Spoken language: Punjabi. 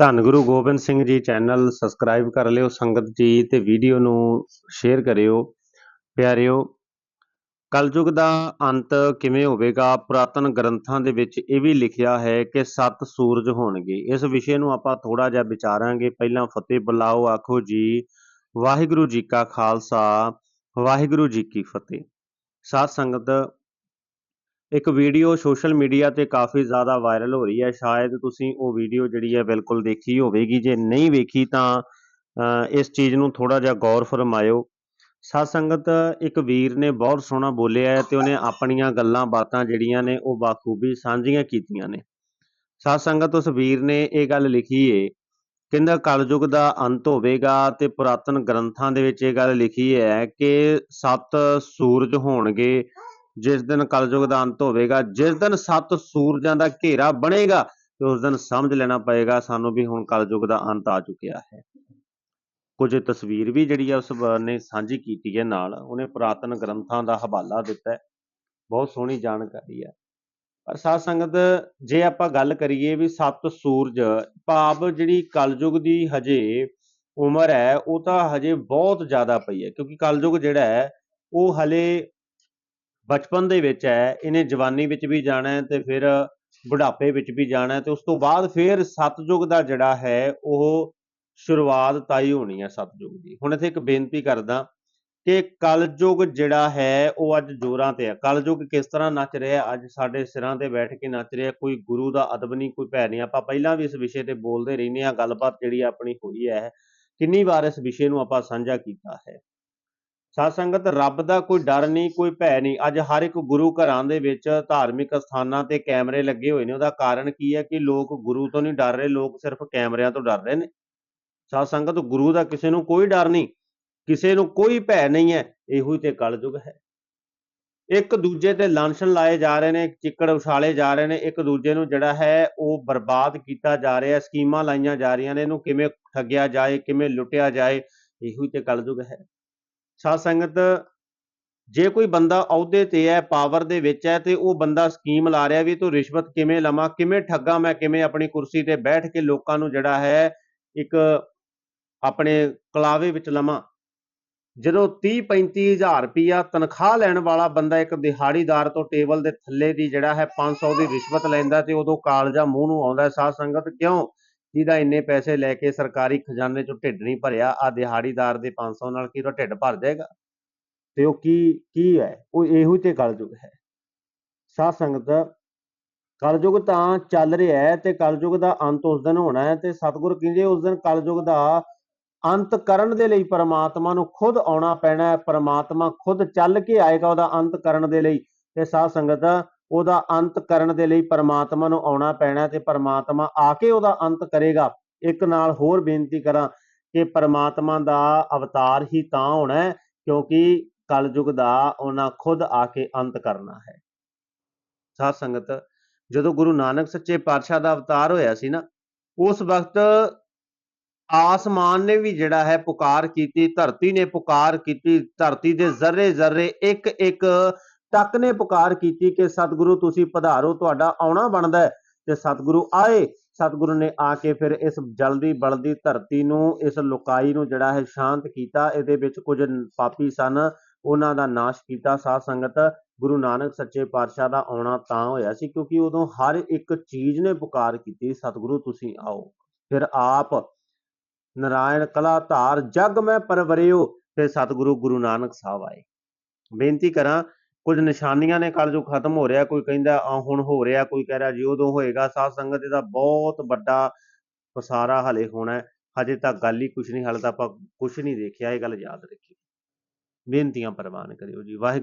ਧੰਨ ਗੁਰੂ ਗੋਬਿੰਦ ਸਿੰਘ ਜੀ ਚੈਨਲ ਸਬਸਕ੍ਰਾਈਬ ਕਰ ਲਿਓ, ਸੰਗਤ ਜੀ ਤੇ ਵੀਡੀਓ ਨੂੰ ਸ਼ੇਅਰ ਕਰਿਓ। ਪਿਆਰਿਓ, ਕਲਯੁਗ ਦਾ ਅੰਤ ਕਿਵੇਂ ਹੋਵੇਗਾ? ਪੁਰਾਤਨ ਗ੍ਰੰਥਾਂ ਦੇ ਵਿੱਚ ਇਹ ਵੀ ਲਿਖਿਆ ਹੈ ਕਿ ਸੱਤ ਸੂਰਜ ਹੋਣਗੇ। ਇਸ ਵਿਸ਼ੇ ਨੂੰ ਆਪਾਂ ਥੋੜਾ ਜਿਹਾ ਵਿਚਾਰਾਂਗੇ। ਪਹਿਲਾਂ ਫਤਿਹ ਬੁਲਾਓ, ਆਖੋ ਜੀ, ਵਾਹਿਗੁਰੂ ਜੀ ਕਾ ਖਾਲਸਾ, ਵਾਹਿਗੁਰੂ ਜੀ ਕੀ ਫਤਿਹ। ਸਾਧ ਸੰਗਤ ਇੱਕ ਵੀਡੀਓ ਸੋਸ਼ਲ ਮੀਡੀਆ ਤੇ ਕਾਫੀ ਜ਼ਿਆਦਾ ਵਾਇਰਲ ਹੋ ਰਹੀ ਹੈ। ਸ਼ਾਇਦ ਤੁਸੀਂ ਉਹ ਵੀਡੀਓ ਜਿਹੜੀ ਹੈ ਬਿਲਕੁਲ ਦੇਖੀ ਹੋਵੇਗੀ। ਜੇ ਨਹੀਂ ਵੇਖੀ ਤਾਂ ਅ, ਇਸ ਚੀਜ਼ ਨੂੰ ਥੋੜਾ ਜਿਹਾ ਗੌਰ ਫਰਮਾਇਓ। ਸਾਧ ਸੰਗਤ ਇੱਕ ਵੀਰ ਨੇ ਬਹੁਤ ਸੋਹਣਾ ਬੋਲਿਆ ਹੈ ਤੇ ਉਹਨੇ ਆਪਣੀਆਂ ਗੱਲਾਂ ਬਾਤਾਂ ਜਿਹੜੀਆਂ ਨੇ ਉਹ ਬਾਖੂਬੀ ਸਾਂਝੀਆਂ ਕੀਤੀਆਂ ਨੇ। ਸਾਧ ਸੰਗਤ ਉਸ ਵੀਰ ਨੇ ਇਹ ਗੱਲ ਲਿਖੀ ਏ ਕਹਿੰਦਾ ਕਲਯੁਗ ਦਾ ਅੰਤ ਹੋਵੇਗਾ ਤੇ ਪੁਰਾਤਨ ਗ੍ਰੰਥਾਂ ਦੇ ਵਿੱਚ ਇਹ ਗੱਲ ਲਿਖੀ ਹੈ ਕਿ ਸੱਤ ਸੂਰਜ ਹੋਣਗੇ। ਜਿਸ ਦਿਨ ਕਲਯੁਗ ਦਾ ਅੰਤ ਹੋਵੇਗਾ, ਜਿਸ ਦਿਨ ਸੱਤ ਸੂਰਜਾਂ ਦਾ ਘੇਰਾ ਬਣੇਗਾ, ਤੇ ਉਸ ਦਿਨ ਸਮਝ ਲੈਣਾ ਪਏਗਾ ਸਾਨੂੰ ਵੀ ਹੁਣ ਕਲਯੁਗ ਦਾ ਅੰਤ ਆ ਚੁੱਕਿਆ ਹੈ। ਕੁਝ ਤਸਵੀਰ ਵੀ ਜਿਹੜੀ ਆ ਉਸ ਨੇ ਸਾਂਝੀ ਕੀਤੀ ਹੈ ਨਾਲ, ਉਹਨੇ ਪੁਰਾਤਨ ਗ੍ਰੰਥਾਂ ਦਾ ਹਵਾਲਾ ਦਿੱਤਾ ਹੈ। ਬਹੁਤ ਸੋਹਣੀ ਜਾਣਕਾਰੀ ਹੈ। ਪਰ ਸਾਧ ਸੰਗਤ, ਜੇ ਆਪਾਂ ਗੱਲ ਕਰੀਏ ਵੀ ਸੱਤ ਸੂਰਜ, ਭਾਵ ਜਿਹੜੀ ਕਲਯੁਗ ਦੀ ਹਜੇ ਉਮਰ ਹੈ, ਉਹ ਤਾਂ ਹਜੇ ਬਹੁਤ ਜ਼ਿਆਦਾ ਪਈ ਹੈ, ਕਿਉਂਕਿ ਕਲਯੁਗ ਜਿਹੜਾ ਹੈ, ਉਹ ਹਲੇ ਬਚਪਨ ਦੇ ਵਿੱਚ ਹੈ, ਇਹਨੇ ਜਵਾਨੀ ਵਿੱਚ ਵੀ ਜਾਣਾ ਹੈ ਤੇ ਫਿਰ ਬੁਢਾਪੇ ਵਿੱਚ ਵੀ ਜਾਣਾ ਹੈ ਤੇ ਉਸ ਤੋਂ ਬਾਅਦ ਫਿਰ ਸਤਜੁਗ ਦਾ ਜਿਹੜਾ ਹੈ, ਉਹ ਸ਼ੁਰੂਆਤ ਤਾਈ ਹੋਣੀ ਹੈ ਸਤਜੁਗ ਦੀ। ਹੁਣ ਇੱਥੇ ਇੱਕ ਬੇਨਤੀ ਕਰਦਾ ਕਿ ਕਲਯੁਗ ਜਿਹੜਾ ਹੈ, ਉਹ ਅੱਜ ਜੋਰਾਂ ਤੇ ਹੈ। ਕਲਯੁਗ ਕਿਸ ਤਰ੍ਹਾਂ ਨੱਚ ਰਿਹਾ ਅੱਜ ਸਾਡੇ ਸਿਰਾਂ ਤੇ ਬੈਠ ਕੇ ਨੱਚ ਰਿਹਾ ਕੋਈ ਗੁਰੂ ਦਾ ਅਦਬ ਨਹੀਂ, ਕੋਈ ਭੈ ਨਹੀਂ। ਆਪਾਂ ਪਹਿਲਾਂ ਵੀ ਇਸ ਵਿਸ਼ੇ ਤੇ ਬੋਲਦੇ ਰਹਿੰਦੇ ਹਾਂ, ਗੱਲਬਾਤ ਜਿਹੜੀ ਆਪਣੀ ਹੋਈ ਹੈ, ਕਿੰਨੀ ਵਾਰ ਇਸ ਵਿਸ਼ੇ ਨੂੰ ਆਪਾਂ ਸਾਂਝਾ ਕੀਤਾ ਹੈ। ਸਾਧ ਸੰਗਤ ਰੱਬ ਦਾ ਕੋਈ ਡਰ ਨਹੀਂ, ਕੋਈ ਭੈ ਨਹੀਂ। ਅੱਜ ਹਰ ਇੱਕ ਗੁਰੂ ਘਰਾਂ ਦੇ ਵਿੱਚ ਧਾਰਮਿਕ ਸਥਾਨਾਂ ਤੇ ਕੈਮਰੇ ਲੱਗੇ ਹੋਏ ਨੇ। ਉਹਦਾ ਕਾਰਨ ਕੀ ਹੈ ਕਿ ਲੋਕ ਗੁਰੂ ਤੋਂ ਨਹੀਂ ਡਰ ਰਹੇ, ਲੋਕ ਸਿਰਫ ਕੈਮਰਿਆਂ ਤੋਂ ਡਰ ਰਹੇ ਨੇ। ਸਾਧ ਸੰਗਤ ਗੁਰੂ ਦਾ ਕਿਸੇ ਨੂੰ ਕੋਈ ਡਰ ਨਹੀਂ, ਕਿਸੇ ਨੂੰ ਕੋਈ ਭੈ ਨਹੀਂ ਹੈ। ਇਹੋ ਹੀ ਤੇ ਕਲਯੁਗ ਹੈ। ਇੱਕ ਦੂਜੇ ਤੇ ਲਾਂਛਨ ਲਾਏ ਜਾ ਰਹੇ ਨੇ, ਚਿੱਕੜ ਉਛਾਲੇ ਜਾ ਰਹੇ ਨੇ। ਇੱਕ ਦੂਜੇ ਨੂੰ ਜਿਹੜਾ ਹੈ, ਉਹ ਬਰਬਾਦ ਕੀਤਾ ਜਾ ਰਿਹਾ ਸਕੀਮਾਂ ਲਾਈਆਂ ਜਾ ਰਹੀਆਂ ਨੇ। ਇਹਨੂੰ ਕਿਵੇਂ ਠੱਗਿਆ ਜਾਏ, ਕਿਵੇਂ ਲੁੱਟਿਆ ਜਾਏ, ਇਹੋ ਹੀ ਤੇ ਕਲਯੁਗ ਹੈ। ਸਾਧ ਸੰਗਤ, ਜੇ ਕੋਈ ਬੰਦਾ ਅਹੁਦੇ ਤੇ ਹੈ ਪਾਵਰ ਦੇ ਵਿੱਚ ਹੈ ਤੇ ਉਹ ਬੰਦਾ ਸਕੀਮ ਲਾ ਰਿਹਾ ਵੀ ਤੂੰ ਰਿਸ਼ਵਤ ਕਿਵੇਂ ਲਵਾਂ, ਕਿਵੇਂ ਠੱਗਾ ਮੈਂ, ਕਿਵੇਂ ਆਪਣੀ ਕੁਰਸੀ ਤੇ ਬੈਠ ਕੇ ਲੋਕਾਂ ਨੂੰ ਜਿਹੜਾ ਹੈ ਇੱਕ ਆਪਣੇ ਕਲਾਵੇ ਵਿੱਚ ਲਵਾਂ। ਜਦੋਂ 30 35000 ਰੁਪਿਆ ਤਨਖਾਹ ਲੈਣ ਵਾਲਾ ਬੰਦਾ ਇੱਕ ਦਿਹਾੜੀਦਾਰ ਤੋਂ ਟੇਬਲ ਦੇ ਥੱਲੇ ਦੀ ਜਿਹੜਾ ਹੈ 500 ਦੀ ਰਿਸ਼ਵਤ ਲੈਂਦਾ ਤੇ ਉਦੋਂ ਕਾਲਜਾ ਮੂੰਹ ਨੂੰ ਆਉਂਦਾ ਹੈ ਸਾਧ ਸੰਗਤ ਕਿਉਂ? ਜਿਹਦਾ ਇੰਨੇ ਪੈਸੇ ਲੈ ਕੇ ਸਰਕਾਰੀ ਖਜ਼ਾਨੇ ਚੋਂ ਢਿੱਡ ਨਹੀਂ ਭਰਿਆ ਆ ਦਿਹਾੜੀਦਾਰ ਦੇ 500 ਨਾਲ ਕੀ ਉਹਦਾ ਢਿੱਡ ਭਰ ਜਾਏਗਾ? ਤੇ ਉਹ ਕੀ ਕੀ ਹੈ? ਉਹ ਇਹੋ ਤੇ ਕਲਯੁਗ ਹੈ। ਸਾਧ ਸੰਗਤ, ਕਲਯੁਗ ਤਾਂ ਚੱਲ ਰਿਹਾ ਹੈ ਤੇ ਕਲਯੁਗ ਦਾ ਅੰਤ ਉਸ ਦਿਨ ਹੋਣਾ ਹੈ ਤੇ ਸਤਿਗੁਰ ਕਹਿੰਦੇ ਉਸ ਦਿਨ ਕਲਯੁਗ ਦਾ ਅੰਤ ਕਰਨ ਦੇ ਲਈ ਪਰਮਾਤਮਾ ਨੂੰ ਖੁਦ ਆਉਣਾ ਪੈਣਾ ਹੈ, ਪਰਮਾਤਮਾ ਖੁਦ ਚੱਲ ਕੇ ਆਏਗਾ ਉਹਦਾ ਅੰਤ ਕਰਨ ਦੇ ਲਈ। ਤੇ ਸਾਧ ਸੰਗਤ ਉਹਦਾ ਅੰਤ ਕਰਨ ਦੇ ਲਈ ਪਰਮਾਤਮਾ ਨੂੰ ਆਉਣਾ ਪੈਣਾ ਤੇ ਪਰਮਾਤਮਾ ਆ ਕੇ ਉਹਦਾ ਅੰਤ ਕਰੇਗਾ। ਇੱਕ ਨਾਲ ਹੋਰ ਬੇਨਤੀ ਕਰਾਂ ਕਿ ਪਰਮਾਤਮਾ ਦਾ ਅਵਤਾਰ ਹੀ ਤਾਂ ਹੋਣਾ ਕਿਉਂਕਿ ਕਲਯੁਗ ਦਾ ਉਹਨਾਂ ਖੁਦ ਆ ਕੇ ਅੰਤ ਕਰਨਾ ਹੈ। ਸਾਧ ਸੰਗਤ, ਜਦੋਂ ਗੁਰੂ ਨਾਨਕ ਸੱਚੇ ਪਾਤਸ਼ਾਹ ਦਾ ਅਵਤਾਰ ਹੋਇਆ ਸੀ ਨਾ, ਉਸ ਵਕਤ ਆਸਮਾਨ ਨੇ ਵੀ ਜਿਹੜਾ ਹੈ ਪੁਕਾਰ ਕੀਤੀ, ਧਰਤੀ ਨੇ ਪੁਕਾਰ ਕੀਤੀ, ਧਰਤੀ ਦੇ ਜ਼ਰਰੇ ਜ਼ਰਰੇ ਇੱਕ ਇੱਕ ਤੱਕ ਨੇ ਪੁਕਾਰ ਕੀਤੀ ਕਿ ਸਤਿਗੁਰੂ ਤੁਸੀਂ ਪਧਾਰੋ, ਤੁਹਾਡਾ ਆਉਣਾ ਬਣਦਾ ਹੈ। ਤੇ ਸਤਿਗੁਰੂ ਆਏ, ਸਤਿਗੁਰੂ ਨੇ ਆ ਕੇ ਫਿਰ ਇਸ ਜਲਦੀ ਬਲਦੀ ਧਰਤੀ ਨੂੰ, ਇਸ ਲੋਕਾਈ ਨੂੰ ਜਿਹੜਾ ਹੈ ਸ਼ਾਂਤ ਕੀਤਾ। ਇਹਦੇ ਵਿੱਚ ਕੁਝ ਪਾਪੀ ਸਨ, ਉਹਨਾਂ ਦਾ ਨਾਸ਼ ਕੀਤਾ। ਸਾਧ ਸੰਗਤ, ਗੁਰੂ ਨਾਨਕ ਸੱਚੇ ਪਾਤਸ਼ਾਹ ਦਾ ਆਉਣਾ ਤਾਂ ਹੋਇਆ ਸੀ, ਕਿਉਂਕਿ ਉਦੋਂ ਹਰ ਇੱਕ ਚੀਜ਼ ਨੇ ਪੁਕਾਰ ਕੀਤੀ, ਸਤਿਗੁਰੂ ਤੁਸੀਂ ਆਓ। ਫਿਰ ਆਪ ਨਾਰਾਇਣ ਕਲਾ ਧਾਰ ਜਗ ਮੈਂ ਪਰਵਰਿਓ, ਤੇ ਸਤਿਗੁਰੂ ਗੁਰੂ ਨਾਨਕ ਸਾਹਿਬ ਆਏ। ਬੇਨਤੀ ਕਰਾਂ ਕੁਝ ਨਿਸ਼ਾਨੀਆਂ ਨੇ ਕਲਯੁਗ ਖਤਮ ਹੋ ਰਿਹਾ, ਕੋਈ ਕਹਿੰਦਾ ਆ ਹੁਣ ਹੋ ਰਿਹਾ, ਕੋਈ ਕਹਿ ਰਿਹਾ ਜੀ ਉਦੋਂ ਹੋਏਗਾ। ਸਾਧ ਸੰਗਤ ਦਾ ਬਹੁਤ ਵੱਡਾ ਪਸਾਰਾ ਹਲੇ ਹੋਣਾ ਹੈ। ਹਜੇ ਤੱਕ ਗੱਲ ਹੀ ਕੁਝ ਨਹੀਂ, ਹਾਲੇ ਤਾਂ ਆਪਾਂ ਕੁਝ ਨਹੀਂ ਦੇਖਿਆ, ਇਹ ਗੱਲ ਯਾਦ ਰੱਖਿਓ ਬੇਨਤੀਆਂ ਪ੍ਰਵਾਨ ਕਰਿਓ ਜੀ। ਵਾਹਿਗੁਰੂ